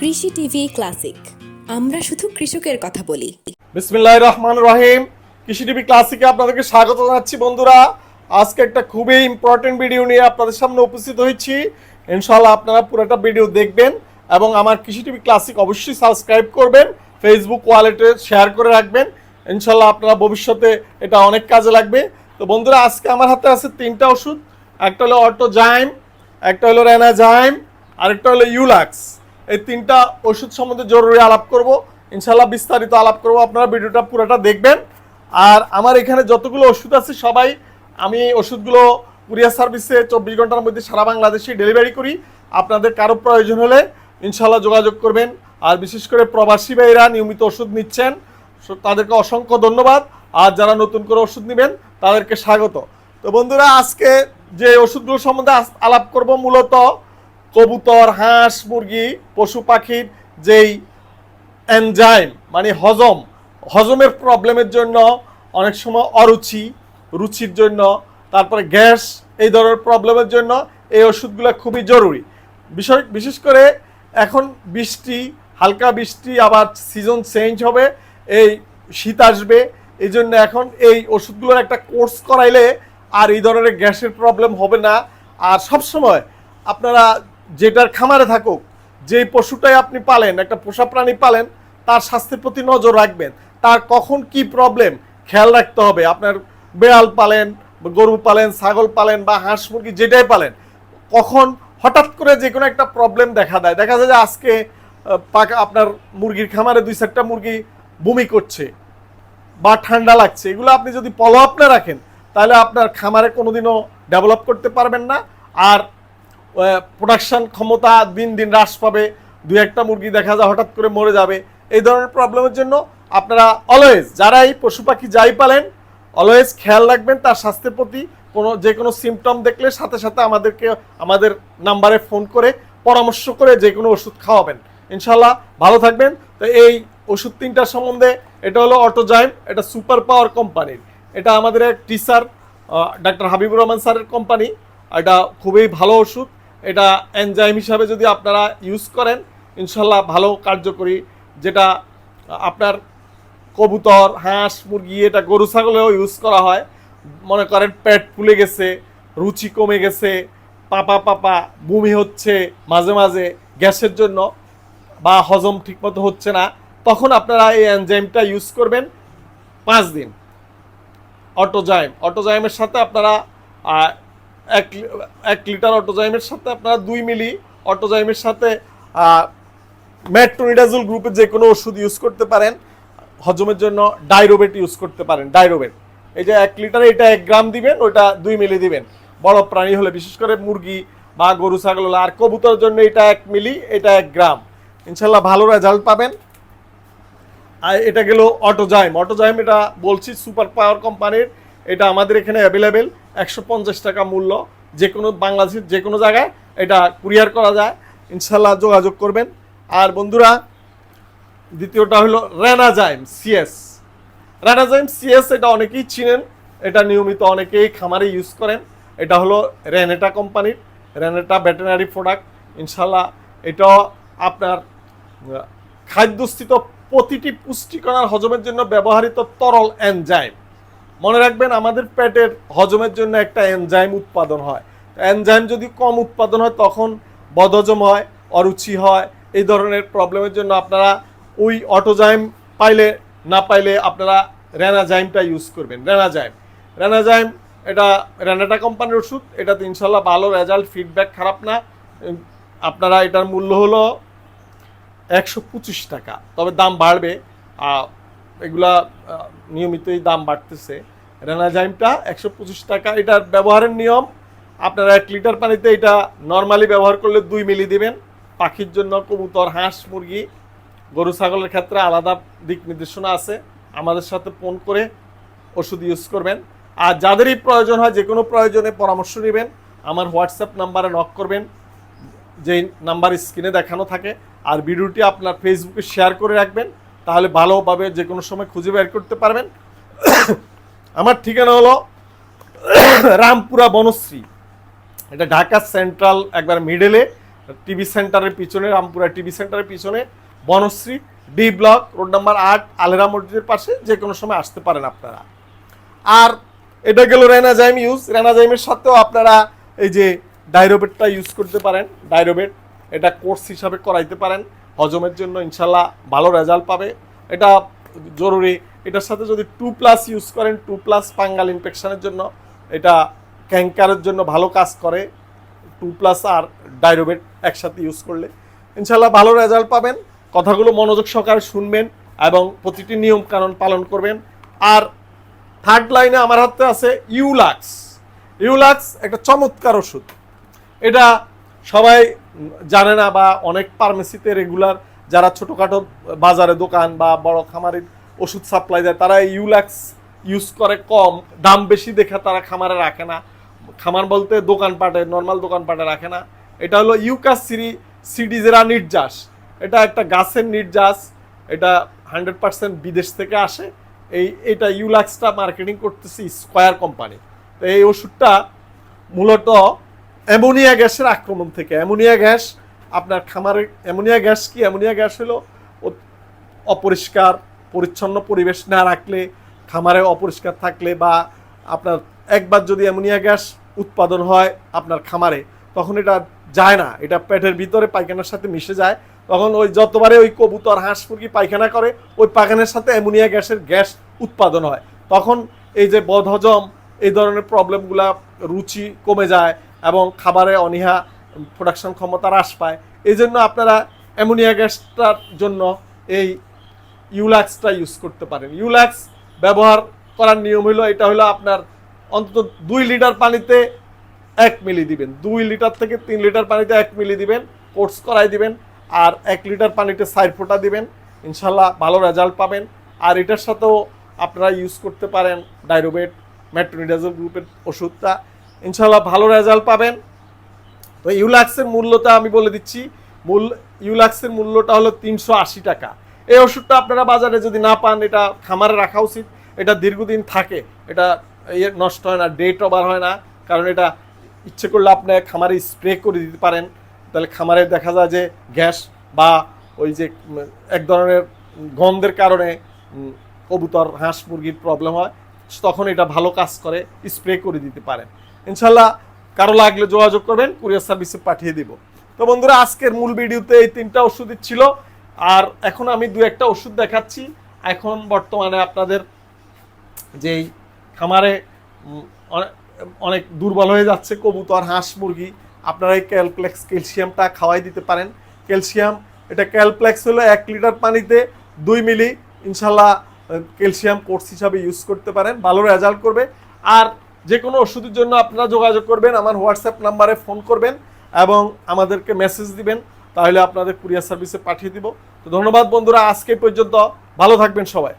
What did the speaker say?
কৃষি TV classic. আমরা শুধু কৃষকের কথা বলি। বিসমিল্লাহ রহমান রহিম। কৃষি টিভি ক্লাসিকে আপনাদেরকে স্বাগত জানাচ্ছি বন্ধুরা। আজকে একটা খুবই ইম্পর্টেন্ট ভিডিও নিয়ে আপনাদের সামনে উপস্থিত হয়েছি। ইনশাল্লাহ আপনারা পুরোটা ভিডিও দেখবেন এবং আমার কৃষি টিভি ক্লাসিক অবশ্যই সাবস্ক্রাইব করবেন ফেসবুক ওয়ালেটে শেয়ার করে রাখবেন। ইনশাল্লাহ আপনারা ভবিষ্যতে এটা অনেক কাজে লাগবে। তো বন্ধুরা, আজকে আমার হাতে আছে তিনটা ওষুধ। একটা হলো অটোজাইম, একটা হলো রেনাজাইম, আরেকটা হলো ইউলাক্স। এই তিনটা ওষুধ সম্বন্ধে জরুরি আলাপ করব। ইনশাল্লাহ বিস্তারিত আলাপ করব। আপনারা ভিডিওটা পুরোটা দেখবেন। আর আমার এখানে যতগুলো ওষুধ আছে সবাই আমি ওষুধগুলো কুরিয়ার সার্ভিসে চব্বিশ ঘণ্টার মধ্যে সারা বাংলাদেশে ডেলিভারি করি। আপনাদের কারও প্রয়োজন হলে ইনশাল্লাহ যোগাযোগ করবেন। আর বিশেষ করে প্রবাসী ভাইরা নিয়মিত ওষুধ নিচ্ছেন তাদেরকে অসংখ্য ধন্যবাদ। আর যারা নতুন করে ওষুধ নেবেন, তাদেরকে স্বাগত। তো বন্ধুরা, আজকে যে ওষুধগুলো সম্বন্ধে আলাপ করব মূলত কবুতর, হাঁস, মুরগি, পশু পাখির যেই এনজাইম মানে হজম, হজমের প্রবলেমের জন্য অনেক সময় অরুচি, রুচির জন্য, তারপরে গ্যাস, এই ধরনের প্রবলেমের জন্য এই ওষুধগুলো খুবই জরুরি। বিষয় বিশেষ করে এখন বৃষ্টি, হালকা বৃষ্টি, আবার সিজন চেঞ্জ হবে, এই শীত আসবে, এই জন্য এখন এই ওষুধগুলোর একটা কোর্স করাইলে আর এই ধরনের গ্যাসের প্রবলেম হবে না। আর সবসময় আপনারা যেটার খামারে থাকুক, যেই পশুটাই আপনি পালেন, একটা পোষা প্রাণী পালেন, তার স্বাস্থ্যের প্রতি নজর রাখবেন। তার কখন কি প্রবলেম খেয়াল রাখতে হবে। আপনার বেড়াল পালেন, গরু পালেন, ছাগল পালেন বা হাঁস মুরগি যেটাই পালেন, কখন হঠাৎ করে যে কোনো একটা প্রবলেম দেখা দেয়। দেখা যায় যে আজকে পাকা আপনার মুরগির খামারে দুই চারটা মুরগি বমি করছে বা ঠান্ডা লাগছে, এগুলো আপনি যদি ফলো আপ রাখেন, তাহলে আপনার খামারে কোনোদিনও ডেভেলপ করতে পারবেন না। আর প্রোডাকশন ক্ষমতা দিন দিন হ্রাস পাবে। দু একটা মুরগি দেখা যায় হঠাৎ করে মরে যাবে। এই ধরনের প্রবলেমের জন্য আপনারা অলওয়েজ যারা এই পশু পাখি যাই পালেন অলওয়েজ খেয়াল রাখবেন তার স্বাস্থ্যের প্রতি কোনো, যে কোনো সিমটম দেখলে সাথে সাথে আমাদেরকে, আমাদের নাম্বারে ফোন করে পরামর্শ করে যে কোনো ওষুধ খাওয়াবেন। ইনশাল্লাহ ভালো থাকবেন। তো এই ওষুধ তিনটার সম্বন্ধে এটা হলো অটোজাইম এটা সুপার পাওয়ার কোম্পানির এটা আমাদের এক টিচার ডাক্তার হাবিবুর রহমান স্যারের কোম্পানি এটা খুবই ভালো ওষুধ। এটা এনজাইম হিসাবে যদি আপনারা ইউজ করেন, ইনশাল্লাহ ভালো কার্যকরী যেটা, আপনার কবুতর, হাঁস, মুরগি, এটা গরু, ছাগলেও ইউজ করা হয়। মনে করেন পেট ফুলে গেছে, রুচি কমে গেছে, পাপা পাপা, বমি হচ্ছে মাঝে মাঝে গ্যাসের জন্য বা হজম ঠিকমতো হচ্ছে না, তখন আপনারা এই এনজাইমটা ইউজ করবেন পাঁচ দিন। অটোজাইম। অটোজাইমের সাথে আপনারা এক এক লিটার অটোজাইমের সাথে আপনারা দুই মিলি অটোজাইমের সাথে ম্যাট্রোনিডাজল গ্রুপের যে কোনো ওষুধ ইউজ করতে পারেন। হজমের জন্য ডাইরোবেট ইউজ করতে পারেন, ডাইরোবেট। এই যে এক লিটারে এটা এক গ্রাম দিবেন ওটা দুই মিলি দিবেন। বড় প্রাণী হলে বিশেষ করে মুরগি বা গরু, ছাগল হলে আর কবুতরের জন্য এটা এক মিলি, এটা এক গ্রাম। ইনশাল্লাহ ভালো রেজাল্ট পাবেন। আর এটা গেল অটোজাইম। অটোজাইম এটা বলছি সুপার পাওয়ার কোম্পানির এটা আমাদের এখানে অ্যাভেলেবেল একশো পঞ্চাশ টাকা মূল্য। যে কোনো বাংলাদেশের যে কোনো জায়গায় এটা কুরিয়ার করা যায়। ইনশাল্লাহ যোগাযোগ করবেন। আর বন্ধুরা, দ্বিতীয়টা হলো রেনাজাইম সিএস রেনাজাইম সিএস এটা অনেকেই চিনেন। এটা নিয়মিত অনেকেই খামারে ইউজ করেন। এটা হলো রেনেটা কোম্পানির রেনেটা ভেটেনারি প্রোডাক্ট ইনশাল্লাহ এটা আপনার খাদ্যস্থিত প্রতিটি পুষ্টিকণার হজমের জন্য ব্যবহৃত তরল এনজাইম মনে রাখবেন, আমাদের পেটের হজমের জন্য একটা এনজাইম উৎপাদন হয়। এনজাইম যদি কম উৎপাদন হয়, তখন বদহজম হয়, অরুচি হয়, এই ধরনের প্রবলেমের জন্য আপনারা ওই অটোজাইম পাইলে, না পাইলে আপনারা রেনাজাইমটা ইউজ করবেন। রেনাজাইম রেনাজাইম এটা রেনাটা কোম্পানির ওষুধ, এটাতে ইনশাল্লাহ ভালো রেজাল্ট ফিডব্যাক খারাপ না। আপনারা এটার মূল্য হলো একশো পঁচিশ টাকা। তবে দাম বাড়বে। এগুলা নিয়মিতই দাম বাড়তেছে। রেনাজাইমটা একশো পঁচিশ টাকা, এটার ব্যবহারের নিয়ম, আপনারা এক লিটার পানিতে এটা নর্মালি ব্যবহার করলে দুই মিলি দিবেন। পাখির জন্য কবুতর, হাঁস, মুরগি, গরু, ছাগলের ক্ষেত্রে আলাদা দিক নির্দেশনা আছে। আমাদের সাথে ফোন করে ওষুধ ইউজ করবেন। আর যাদেরই প্রয়োজন হয় যে কোনো প্রয়োজনে পরামর্শ নেবেন, আমার হোয়াটসঅ্যাপ নাম্বারে নক করবেন। যেই নাম্বার স্ক্রিনে দেখানো থাকে। আর ভিডিওটি আপনার ফেসবুকে শেয়ার করে রাখবেন। তাহলে ভালোভাবে যে কোনো সময় খুঁজে বের করতে পারবেন। আমার ঠিকানা হলো রামপুরা বনশ্রী। এটা ঢাকা সেন্ট্রাল, একবার মিডেলে টিভি সেন্টারের পিছনে, রামপুরা টিভি সেন্টারের পিছনে, Banasree, D block, road number আট, আলেরা মসজিদের পাশে, যে কোনো সময় আসতে পারেন আপনারা। আর এটা গেল রেনাজাইম ইউজ রেনাজাইমের সাথেও আপনারা এই যে ডাইরোবেটটা ইউজ করতে পারেন। ডাইরোবেট এটা কোর্স হিসাবে করাইতে পারেন। হজমের জন্য ইনশাল্লাহ ভালো রেজাল্ট পাবে। এটা জরুরি। এটার সাথে যদি টু প্লাস ইউজ করেন টু প্লাস পাঙ্গাল ইনফেকশনের জন্য, এটা ক্যাঙ্কারের জন্য ভালো কাজ করে। টু প্লাস আর ডাইরোবেট একসাথে ইউজ করলে। ইনশাল্লাহ ভালো রেজাল্ট পাবেন। কথাগুলো মনোযোগ সহকারে শুনবেন এবং প্রতিটি নিয়ম কানুন পালন করবেন। আর থার্ড লাইনে আমার হাতে আছে ইউলাক্স ইউলাক্স একটা চমৎকার ওষুধ। এটা সবাই জানে না বা অনেক ফার্মেসিতে রেগুলার যারা ছোটোখাটো বাজারে দোকান বা বড় খামারের ওষুধ সাপ্লাই দেয়, তারা এই ইউলাক্স ইউজ করে কম। দাম বেশি দেখে তারা খামারে রাখে না। খামার বলতে দোকানপাটে নর্মাল দোকানপাটে রাখে না। এটা হলো ইউকাস সিরি সিডিজেরা নির্যাস। এটা একটা গাছের নির্যাস। এটা হান্ড্রেড পার্সেন্ট বিদেশ থেকে আসে। এই, এটা ইউলাক্সটা মার্কেটিং করতেছি স্কোয়ার কোম্পানি তো এই ওষুধটা মূলত অ্যামোনিয়া গ্যাসের আক্রমণ থেকে। অ্যামোনিয়া গ্যাস আপনার খামারে, অ্যামোনিয়া গ্যাস কি? অ্যামোনিয়া গ্যাস হলো অপরিষ্কার, পরিচ্ছন্ন পরিবেশ না রাখলে, খামারে অপরিষ্কার থাকলে বা আপনার একবার যদি অ্যামোনিয়া গ্যাস উৎপাদন হয় আপনার খামারে, তখন এটা যায় না। এটা পেটের ভিতরে পায়খানার সাথে মিশে যায়। তখন ওই যতবারে ওই কবুতর, হাঁস, মুরগি পায়খানা করে, ওই পায়খানার সাথে অ্যামোনিয়া গ্যাসের গ্যাস উৎপাদন হয়। তখন এই যে বদহজম, এই ধরনের প্রবলেমগুলা রুচি কমে যায় এবং খাবারে অনীহা প্রোডাকশন ক্ষমতা হ্রাস পায়। এই জন্য আপনারা অ্যামোনিয়া গ্যাসটার জন্য এই ইউলাক্সটা ইউজ করতে পারেন। ইউলাক্স ব্যবহার করার নিয়ম হলো, এটা হলো আপনার অন্তত দুই লিটার পানিতে এক মিলি দিবেন। দুই লিটার থেকে তিন লিটার পানিতে এক মিলি দিবেন, কোর্স করাই দিবেন, আর এক লিটার পানিতে সাইড ফোটা দিবেন। ইনশাল্লাহ ভালো রেজাল্ট পাবেন। আর এটার সাথেও আপনারা ইউজ করতে পারেন ডাইরোবেট মেট্রোনিডাজল গ্রুপের ওষুধটা। ইনশাল্লাহ ভালো রেজাল্ট পাবেন। তো ইউলাক্সের মূল্যটা আমি বলে দিচ্ছি। মূল ইউলাক্সের মূল্যটা হলো তিনশো আশি টাকা। এই ওষুধটা আপনারা বাজারে যদি না পান, এটা খামারে রাখা উচিত। এটা দীর্ঘদিন থাকে। এটা নষ্ট হয় না ডেট ওভার হয় না। কারণ এটা ইচ্ছে করলে আপনি খামারে স্প্রে করে দিতে পারেন। তাহলে খামারে দেখা যায় যে গ্যাস বা ওই যে এক ধরনের গন্ধের কারণে কবুতর, হাঁস মুরগির প্রবলেম হয়। তখন এটা ভালো কাজ করে স্প্রে করে দিতে পারেন। ইনশাল্লাহ কারও লাগলে যোগাযোগ করবেন, কুরিয়ার সার্ভিসে পাঠিয়ে দিব। তো বন্ধুরা, আজকের মূল ভিডিওতে এই তিনটা ওষুধই ছিল। আর এখন আমি দু একটা ওষুধ দেখাচ্ছি। এখন বর্তমানে আপনাদের যেই খামারে অনেক দুর্বল হয়ে যাচ্ছে কবুতর, হাঁস, মুরগি, আপনারা এই ক্যালপ্লেক্স ক্যালসিয়ামটা খাওয়াই দিতে পারেন। ক্যালসিয়াম, এটা ক্যালপ্লেক্স হলো এক লিটার পানিতে দুই মিলি ইনশাল্লাহ ক্যালসিয়াম কোর্স হিসাবে ইউজ করতে পারেন। ভালো রেজাল্ট করবে। আর যে কোনো ওষুধের জন্য আপনারা যোগাযোগ করবেন, আমার হোয়াটসঅ্যাপ নাম্বারে ফোন করবেন এবং আমাদেরকে মেসেজ দিবেন, তাহলে আপনাদের কুরিয়ার সার্ভিসে পাঠিয়ে দিব। তো ধন্যবাদ বন্ধুরা, আজকে পর্যন্ত। ভালো থাকবেন সবাই।